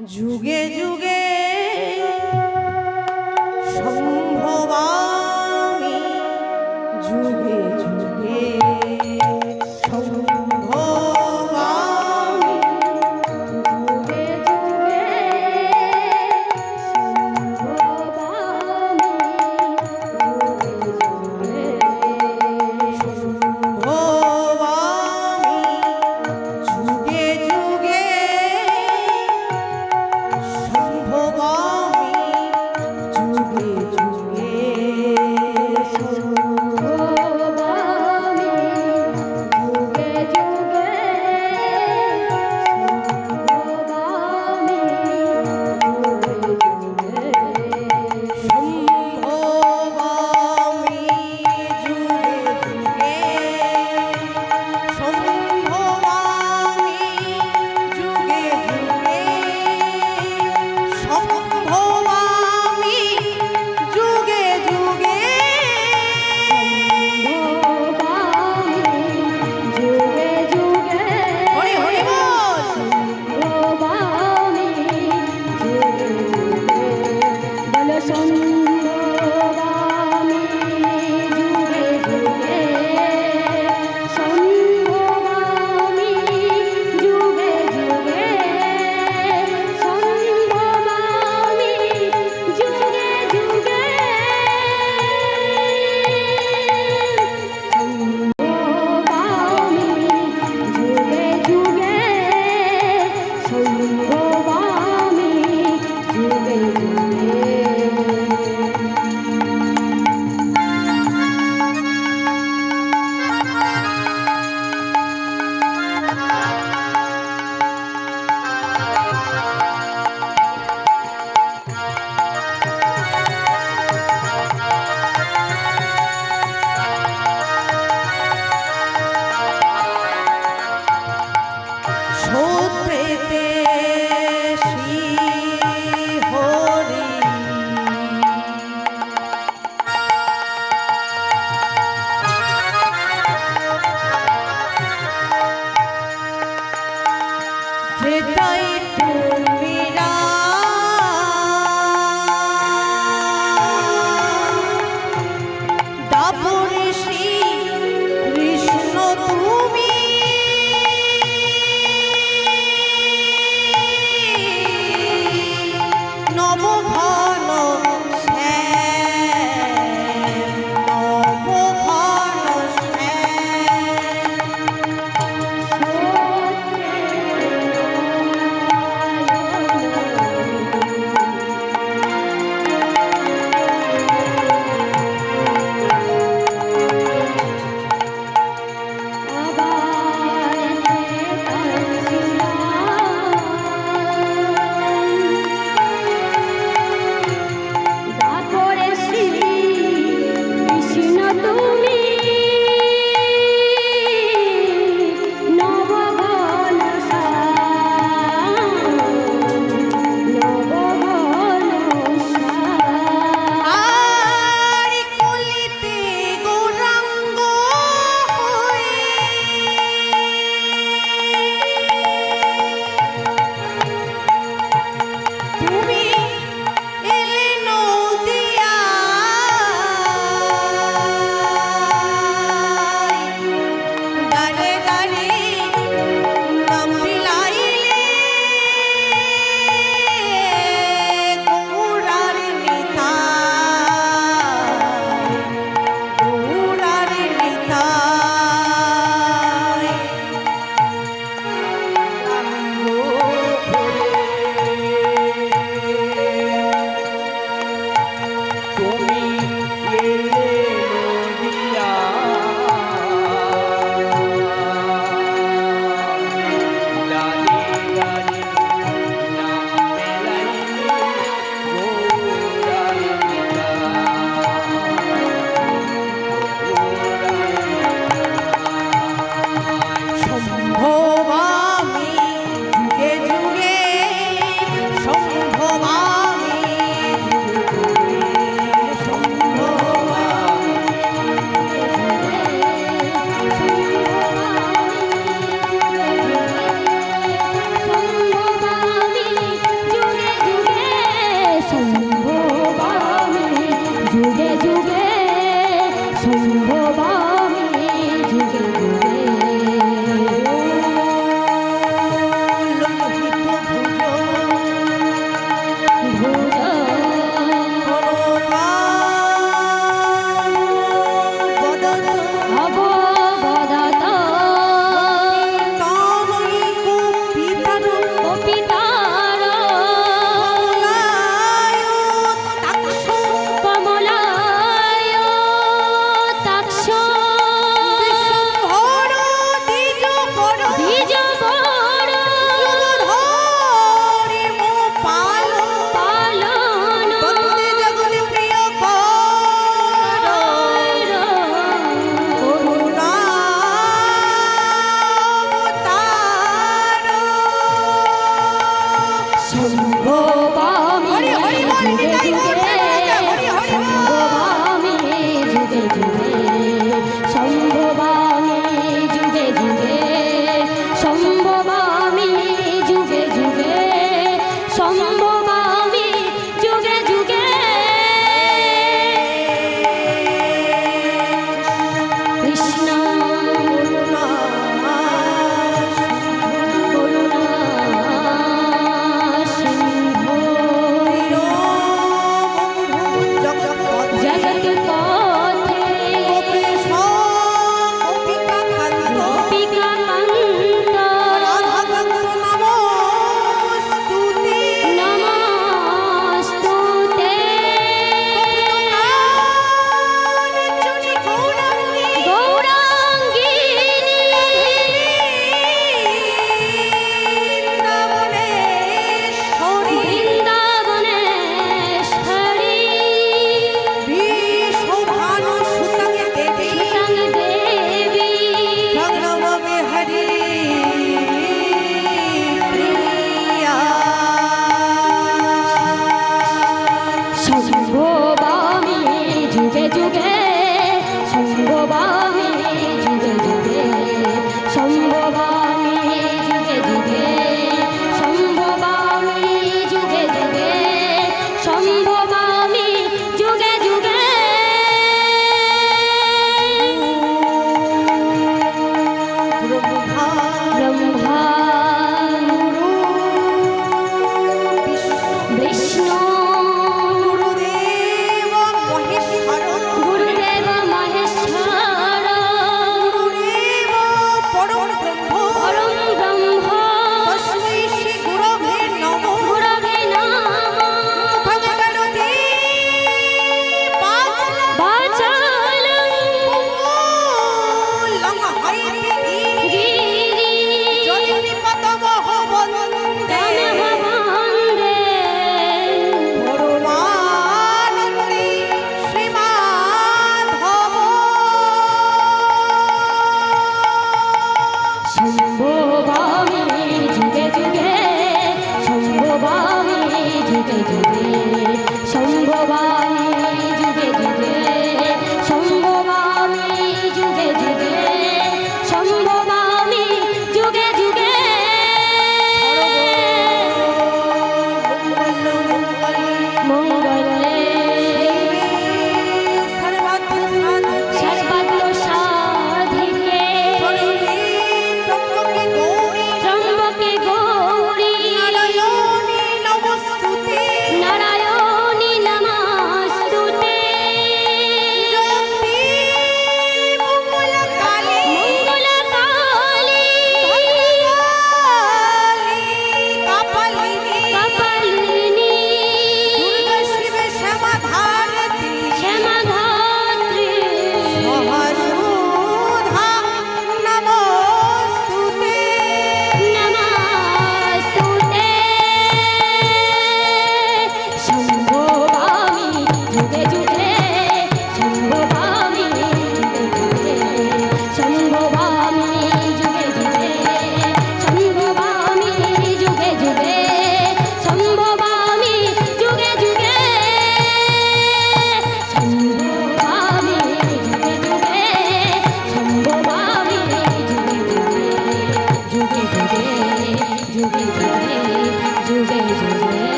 যুগে যুগে সম্ভবামি যুগে Oh. Jesus.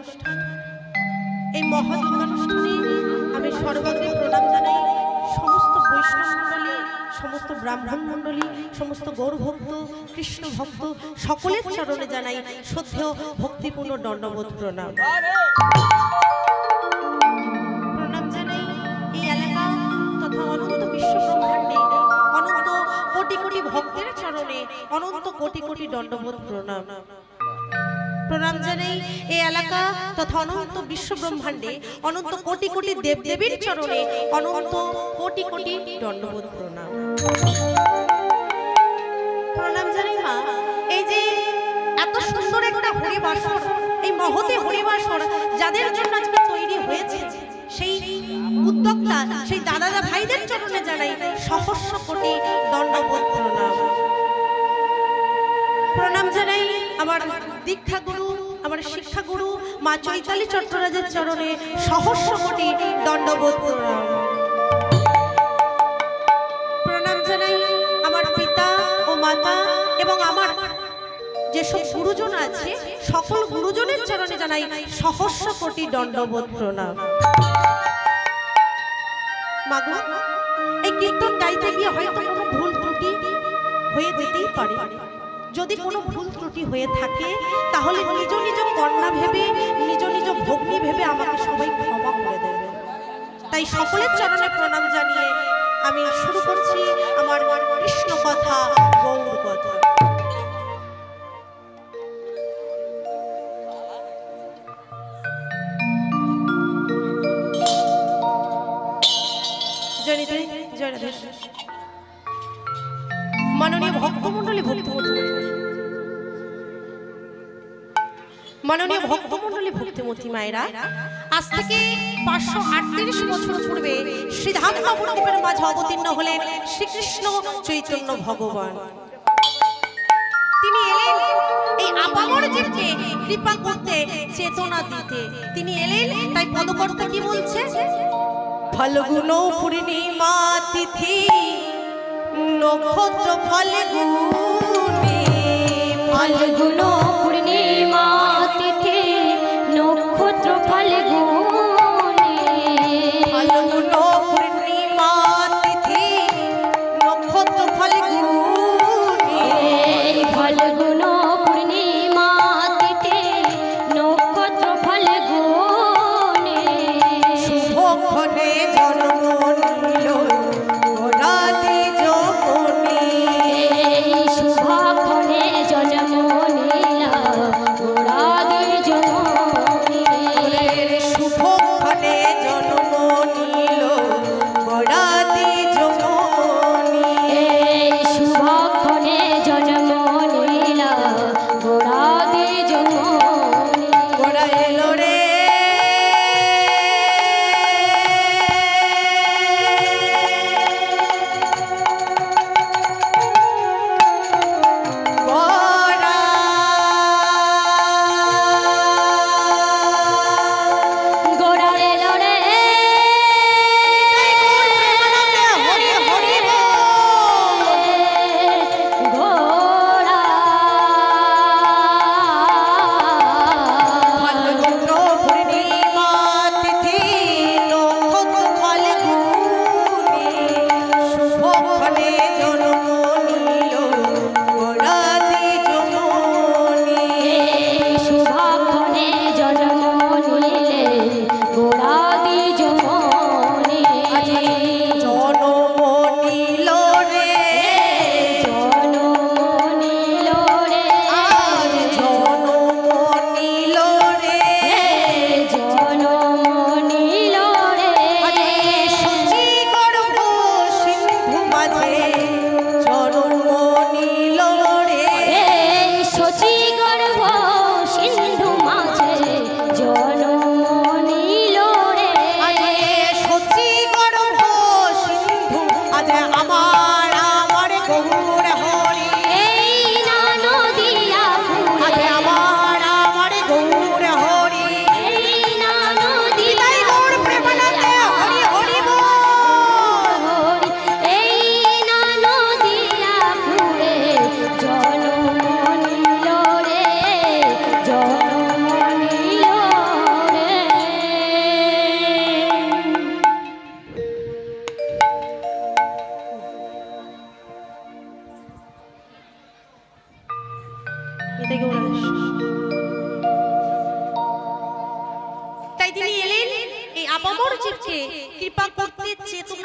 মহাযজ্ঞানুষ্ঠান এই মহাযজ্ঞানুষ্ঠানে আমি সর্বাগ্রে প্রণাম জানাই সমস্ত বৈষ্ণব মণ্ডলী সমস্ত ব্রাহ্মণ মণ্ডলী সমস্ত গৌরভক্ত কৃষ্ণ ভক্ত সকলের চরণে জানাই শ্রদ্ধেয় ভক্তিপূর্ণ দণ্ডবোধ প্রণাম। প্রণাম জানাই এই এলাকা তথা অনন্ত বিশ্ব ব্রহ্মাণ্ডে অনন্ত কোটি কোটি ভক্তের চরণে অনন্ত কোটি কোটি দণ্ডবোধ প্রণাম। প্রণাম জানাই এই এলাকা তথা অনন্ত বিশ্ব ব্রহ্মাণ্ডে অনন্ত কোটি কোটি দেবদেবীর চরণে অনন্ত কোটি কোটি দণ্ডবোধ প্রণাম। প্রণাম জানাই মা, এই যে এত সুন্দর একটা হরিবাসর, এই মহতে হরিবাসর যাদের জন্য আজকে তৈরি হয়েছে, সেই উদ্যোক্তা, সেই দাদা ভাইদের চরণে জানাই সহস্র কোটি দণ্ডবোধ প্রণাম। প্রণাম জানাই আমার দীক্ষা গুরু আমার শিক্ষা গুরু মা চৈতালি চট্টরাজের চরণে সহস্র কোটি দণ্ডবোধ প্রণাম। জানাই আমার পিতা ও মাতা এবং আমার যেসব গুরুজন আছে সকল গুরুজনের চরণে জানাই সহস্র কোটি দণ্ডবোধ প্রণাম। মাগো এই কীর্তন গাইতে গিয়ে হয়তো কোনো ভুল ত্রুটি হয়ে যেতেই পারে। যদি কোনো ভুল ত্রুটি হয়ে থাকে, তাহলে নিজ নিজ কন্যা ভেবে, নিজ নিজ ভগ্নি ভেবে আমাকে সবাই ক্ষমা করে দেবে। তাই সকলের চরণে প্রণাম জানিয়ে আমি শুরু করছি আমার কৃষ্ণ কথা, গৌর কথা। মাননীয় ভক্তমণ্ডলী ভক্তমণ্ডলী মাননীয় ভক্তমন্ডলী ভক্তিমতী মায়েরা আজ থেকে পাঁচশো আটত্রিশ বছর পূর্বে শ্রীধাম মাঝে অবতীর্ণ হলেন শ্রীকৃষ্ণ চৈতন্য ভগবান। তিনি এলেন এই আপামর জীবকে কৃপা করতে চেতনা দিতে। তিনি এলেন তাই পদকর্তা কি বলছে? ফলগুণ পূর্ণিমা তিথি নক্ষত্র ফলগুণে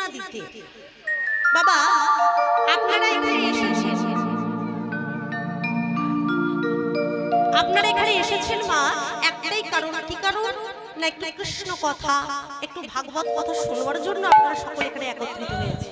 প্রেরণা দিতে। বাবা, আপনারা এখানে এসেছেন। আপনারা এখানে এসেছেন মা, একটাই কারণ, কি কারণ? না একটু কৃষ্ণ কথা, একটু ভাগবত কথা শোনার জন্য আপনারা সকলে এখানে একত্রিত হয়েছে